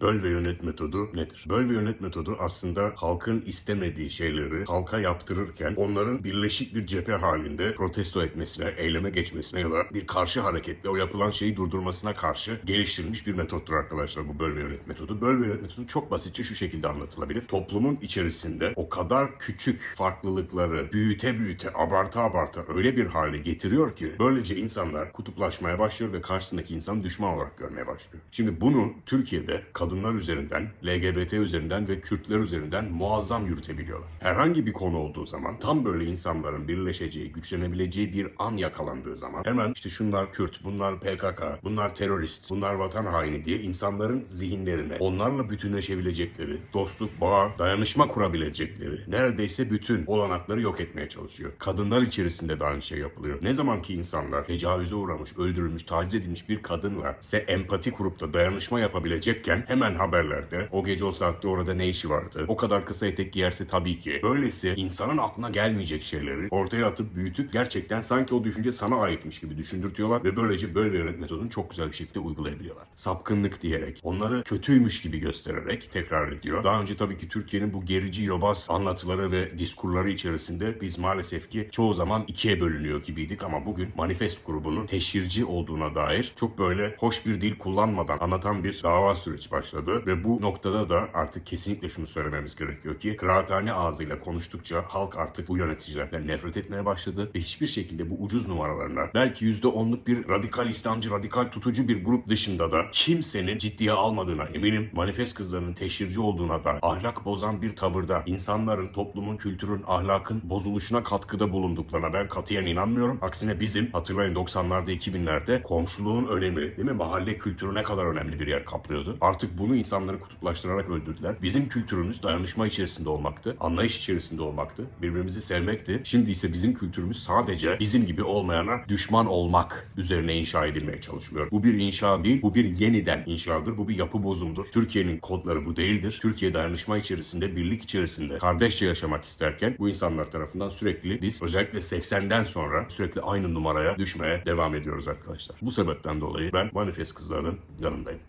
Böl ve yönet metodu nedir? Böl ve yönet metodu aslında halkın istemediği şeyleri halka yaptırırken onların birleşik bir cephe halinde protesto etmesine, eyleme geçmesine ya da bir karşı hareketle o yapılan şeyi durdurmasına karşı geliştirilmiş bir metottur arkadaşlar bu böl ve yönet metodu. Böl ve yönet metodu çok basitçe şu şekilde anlatılabilir. Toplumun içerisinde o kadar küçük farklılıkları büyüte büyüte, abarta abarta öyle bir hale getiriyor ki böylece insanlar kutuplaşmaya başlıyor ve karşısındaki insanı düşman olarak görmeye başlıyor. Şimdi bunu Türkiye'de kadınlar üzerinden, LGBT üzerinden ve Kürtler üzerinden muazzam yürütebiliyorlar. Herhangi bir konu olduğu zaman tam böyle insanların birleşeceği, güçlenebileceği bir an yakalandığı zaman hemen işte şunlar Kürt, bunlar PKK, bunlar terörist, bunlar vatan haini diye insanların zihinlerine onlarla bütünleşebilecekleri, dostluk, bağ, dayanışma kurabilecekleri neredeyse bütün olanakları yok etmeye çalışıyor. Kadınlar içerisinde de aynı şey yapılıyor. Ne zaman ki insanlar tecavüze uğramış, öldürülmüş, taciz edilmiş bir kadınla ise empati kurup da dayanışma yapabilecekken hemen haberlerde o gece o saatte orada ne işi vardı? O kadar kısa etek giyerse tabii ki. Böylesi insanın aklına gelmeyecek şeyleri ortaya atıp büyütüp gerçekten sanki o düşünce sana aitmiş gibi düşündürtüyorlar ve böylece böl ve yönet metodunu çok güzel bir şekilde uygulayabiliyorlar. Sapkınlık diyerek, onları kötüymüş gibi göstererek tekrar ediyor. Daha önce tabii ki Türkiye'nin bu gerici yobaz anlatıları ve diskurları içerisinde biz maalesef ki çoğu zaman ikiye bölünüyor gibiydik ama bugün Manifest grubunun teşhirci olduğuna dair çok böyle hoş bir dil kullanmadan anlatan bir dava süreci başladı ve bu noktada da artık kesinlikle şunu söylememiz gerekiyor ki kıraathane ağzıyla konuştukça halk artık bu yöneticilerden nefret etmeye başladı ve hiçbir şekilde bu ucuz numaralarına belki %10'luk bir radikal İslamcı, radikal tutucu bir grup dışında da kimsenin ciddiye almadığına eminim. Manifest kızlarının teşhirci olduğuna da ahlak bozan bir tavırda insanların, toplumun, kültürün, ahlakın bozuluşuna katkıda bulunduklarına ben katiyen inanmıyorum. Aksine bizim hatırlayın 90'larda 2000'lerde komşuluğun önemi değil mi? Mahalle kültürü ne kadar önemli bir yer kaplıyordu. Artık bunu insanları kutuplaştırarak öldürdüler. Bizim kültürümüz dayanışma içerisinde olmaktı. Anlayış içerisinde olmaktı. Birbirimizi sevmekti. Şimdi ise bizim kültürümüz sadece bizim gibi olmayana düşman olmak üzerine inşa edilmeye çalışılıyor. Bu bir inşa değil, bu bir yeniden inşadır. Bu bir yapı bozumdur. Türkiye'nin kodları bu değildir. Türkiye dayanışma içerisinde, birlik içerisinde kardeşçe yaşamak isterken bu insanlar tarafından sürekli biz özellikle 80'den sonra sürekli aynı numaraya düşmeye devam ediyoruz arkadaşlar. Bu sebepten dolayı ben Manifest kızlarının yanındayım.